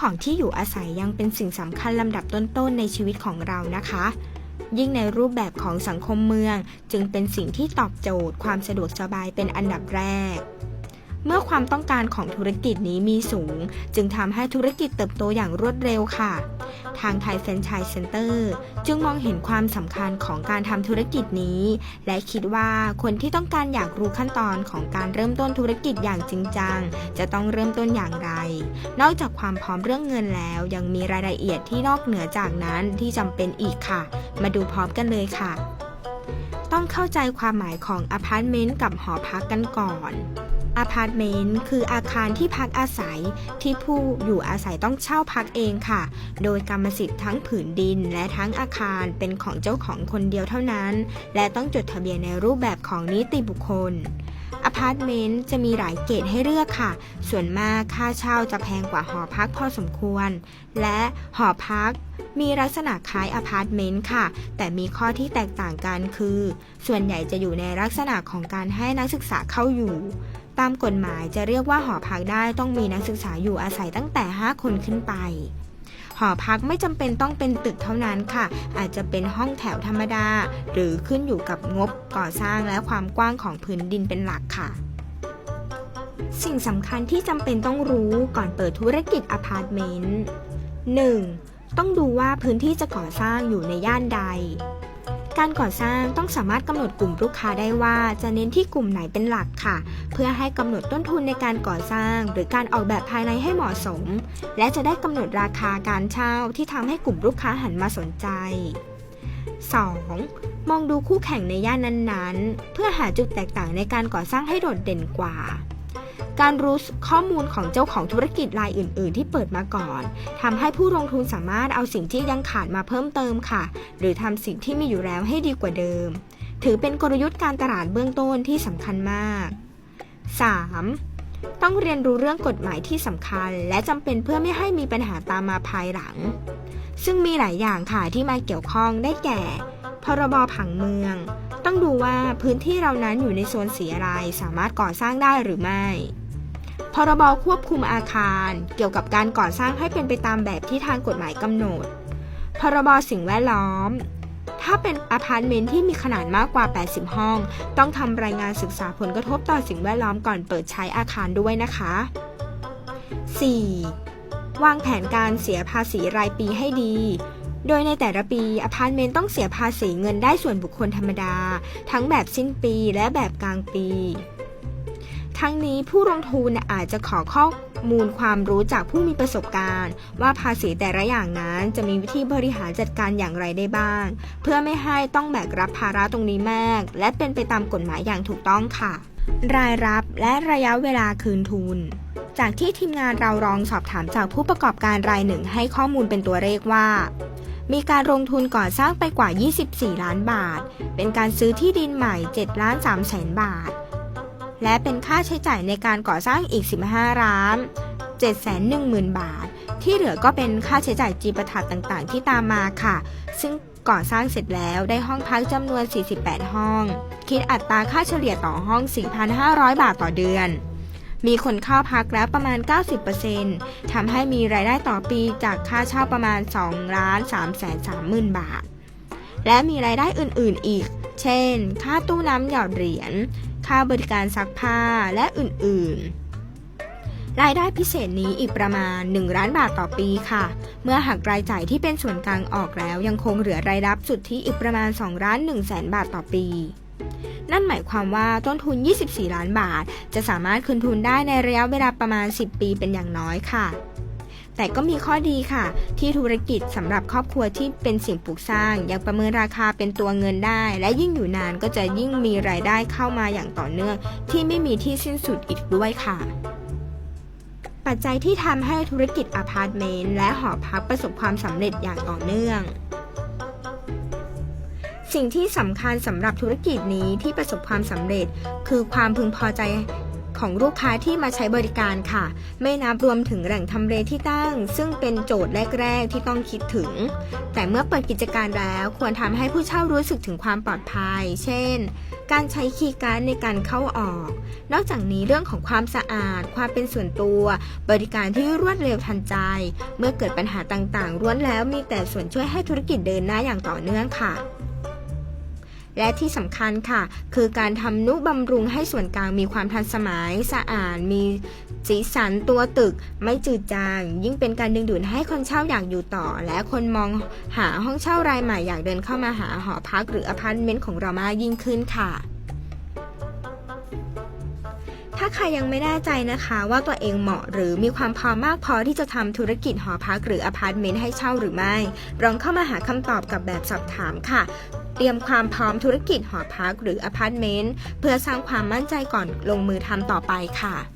ของที่อยู่อาศัยยังเป็นสิ่งสำคัญลำดับต้นๆในชีวิตของเรานะคะ ยิ่งในรูปแบบของสังคมเมืองจึงเป็นสิ่งที่ตอบโจทย์ความสะดวกสบายเป็นอันดับแรก เมื่อความต้องการของธุรกิจนี้มีสูง จึงทำให้ธุรกิจเติบโตอย่างรวดเร็วค่ะ ทางไทยแฟรนไชส์เซ็นเตอร์จึงมองเห็นความสำคัญของการทำธุรกิจนี้ และคิดว่าคนที่ต้องการอยากรู้ขั้นตอนของการเริ่มต้นธุรกิจอย่างจริงจัง จะต้องเริ่มต้นอย่างไร นอกจากความพร้อมเรื่องเงินแล้ว ยังมีรายละเอียดที่นอกเหนือจากนั้นที่จำเป็นอีกค่ะ มาดูพร้อมกันเลยค่ะ ต้องเข้าใจความหมายของอพาร์ตเมนต์กับหอพักกันก่อน อพาร์ตเมนต์คืออาคารที่พักอาศัยที่ผู้อยู่อาศัยต้องเช่าพักเองค่ะ โดยกรรมสิทธิ์ทั้งผืนดินและทั้งอาคารเป็นของเจ้าของคนเดียวเท่านั้น และต้องจดทะเบียนในรูปแบบของนิติบุคคลอพาร์ตเมนต์จะมีหลายเกรดให้เลือกค่ะ ส่วนมากค่าเช่าจะแพงกว่าหอพักพอสมควร และหอพักมีลักษณะคล้ายอพาร์ตเมนต์ค่ะ แต่มีข้อที่แตกต่างกันคือ ส่วนใหญ่จะอยู่ในลักษณะของการให้นักศึกษาเข้าอยู่ ตามกฎหมายจะเรียกว่าหอพักได้ต้องมีนักศึกษาอยู่อาศัยตั้งแต่ 5 คนขึ้นไป หอพักไม่จำเป็นต้องเป็นตึกเท่านั้นค่ะ อาจจะเป็นห้องแถวธรรมดา หรือขึ้นอยู่กับงบก่อสร้างและความกว้างของพื้นดินเป็นหลักค่ะสิ่งสำคัญที่จำเป็นต้องรู้ก่อนเปิดธุรกิจอพาร์ตเมนต์ 1. ต้องดูว่าพื้นที่จะก่อสร้างอยู่ในย่านใด การก่อสร้างต้องสามารถกำหนดกลุ่มลูกค้าได้ว่าจะเน้นที่กลุ่มไหนเป็นหลักค่ะ เพื่อให้กำหนดต้นทุนในการก่อสร้าง หรือการออกแบบภายในให้เหมาะสม และจะได้กำหนดราคาการเช่าที่ทำให้กลุ่มลูกค้าหันมาสนใจ 2. มองดูคู่แข่งในย่านนั้นๆ เพื่อหาจุดแตกต่างในการก่อสร้างให้โดดเด่นกว่า การรู้ข้อมูลของเจ้าของธุรกิจรายอื่น ๆ ที่เปิดมาก่อนทำให้ผู้ลงทุนสามารถเอาสิ่งที่ยังขาดมาเพิ่มเติมค่ะ หรือทำสิ่งที่มีอยู่แล้วให้ดีกว่าเดิม ถือเป็นกลยุทธ์การตลาดเบื้องต้นที่สำคัญมาก 3. ต้องเรียนรู้เรื่องกฎหมายที่สำคัญ และจำเป็นเพื่อไม่ให้มีปัญหาตามมาภายหลัง ซึ่งมีหลายอย่างค่ะที่มาเกี่ยวข้องได้แก่ พรบผังเมือง ต้องดูว่าพื้นที่เรานั้นอยู่ในโซนสีอะไร สามารถก่อสร้างได้หรือไม่ พรบควบคุมอาคารเกี่ยวกับการก่อสร้างให้เป็นไปตามแบบที่ทางกฎหมายกำหนด พรบสิ่งแวดล้อม ถ้าเป็นอพาร์ตเมนต์ที่มีขนาดมากกว่า 80 ห้อง ต้องทำรายงานศึกษาผลกระทบต่อสิ่งแวดล้อมก่อนเปิดใช้อาคารด้วยนะคะ 4. วางแผนการเสียภาษีรายปีให้ดีโดยในแต่ละปีอพาร์ตเมนต์ต้องเสียภาษีเงินได้ส่วนบุคคลธรรมดา ทั้งแบบสิ้นปีและแบบกลางปี ทั้งนี้ผู้ลงทุนอาจจะขอข้อมูลความรู้จากผู้มีประสบการณ์ ว่าภาษีแต่ละอย่างนั้นจะมีวิธีบริหารจัดการอย่างไรได้บ้าง เพื่อไม่ให้ต้องแบกรับภาระตรงนี้มาก และเป็นไปตามกฎหมายอย่างถูกต้องค่ะ รายรับและระยะเวลาคืนทุนจากที่ทีมงานเราลองสอบถามจากผู้ประกอบการรายหนึ่งให้ข้อมูลเป็นตัวเลขว่า มีการลงทุนก่อสร้างไปกว่า 24 ล้านบาท เป็นการซื้อที่ดินใหม่7ล้าน3แสนบาท และเป็นค่าใช้จ่ายในการก่อสร้างอีก 15ล้าน 7 1 0 0 0 0 บาท ที่เหลือก็เป็นค่าใช้จ่ายจีปาถะต่างๆ ที่ตามมาค่ะ ซึ่งก่อสร้างเสร็จแล้วได้ห้องพักจำนวน 48 ห้อง คิดอัตราค่าเฉลี่ยต่อห้อง 4,500 บาทต่อเดือน มีคนเข้าพักแล้วประมาณ 90%ทำให้มีรายได้ต่อปีจากค่าเช่าประมาณ2ล้าน3 3 0 0 0 0 บาท และมีรายได้อื่นๆอีก เช่น ค่าตู้น้ำหยอดเหรียญ ค่าบริการซักผ้าและอื่นๆรายได้พิเศษนี้อีกประมาณ 1 ล้านบาทต่อปีค่ะ เมื่อหักรายจ่ายที่เป็นส่วนกลางออกแล้วยังคงเหลือรายรับสุทธิอีกประมาณ2ล้าน1แสนบาทต่อปี นั่นหมายความว่าต้นทุน 24 ล้านบาท จะสามารถคืนทุนได้ในระยะเวลาประมาณ 10 ปีเป็นอย่างน้อยค่ะ แต่ก็มีข้อดีค่ะ ที่ธุรกิจสำหรับครอบครัวที่เป็นสิ่งปลูกสร้าง ยังประเมินราคาเป็นตัวเงินได้ และยิ่งอยู่นานก็จะยิ่งมีรายได้เข้ามาอย่างต่อเนื่อง ที่ไม่มีที่สิ้นสุดอีกด้วยค่ะปัจจัยที่ทำให้ธุรกิจอพาร์ตเมนต์และหอพักประสบความสำเร็จอย่างต่อเนื่อง สิ่งที่สำคัญสำหรับธุรกิจนี้ที่ประสบความสำเร็จ คือความพึงพอใจ ของลูกค้าที่มาใช้บริการค่ะ ไม่นับรวมถึงแหล่งทำเลที่ตั้ง ซึ่งเป็นโจทย์แรก ๆ ที่ต้องคิดถึง แต่เมื่อเปิดกิจการแล้วควรทำให้ผู้เช่ารู้สึกถึงความปลอดภัย เช่น การใช้คีย์การ์ดในการเข้าออก นอกจากนี้เรื่องของความสะอาด ความเป็นส่วนตัว บริการที่รวดเร็วทันใจ เมื่อเกิดปัญหาต่างๆล้วนแล้วมีแต่ส่วนช่วยให้ธุรกิจเดินหน้าอย่างต่อเนื่องค่ะ และที่สำคัญค่ะ คือการทำนุบำรุงให้ส่วนกลางมีความทันสมัยสะอาด มีสีสันตัวตึก ไม่จืดจาง ยิ่งเป็นการดึงดูดให้คนเช่าอยากอยู่ต่อ และคนมองหาห้องเช่ารายใหม่อยากเดินเข้ามาหาหอพักหรืออพาร์ตเมนต์ของเรามากยิ่งขึ้นค่ะ ถ้าใครยังไม่แน่ใจนะคะว่าตัวเองเหมาะหรือมีความพร้อมมากพอที่จะทำธุรกิจหอพักหรืออพาร์ตเมนต์ให้เช่าหรือไม่ลองเข้ามาหาคำตอบกับแบบสอบถามค่ะ เตรียมความพร้อมธุรกิจหอพักหรืออพาร์ตเมนต์เพื่อสร้างความมั่นใจก่อนลงมือทำต่อไปค่ะ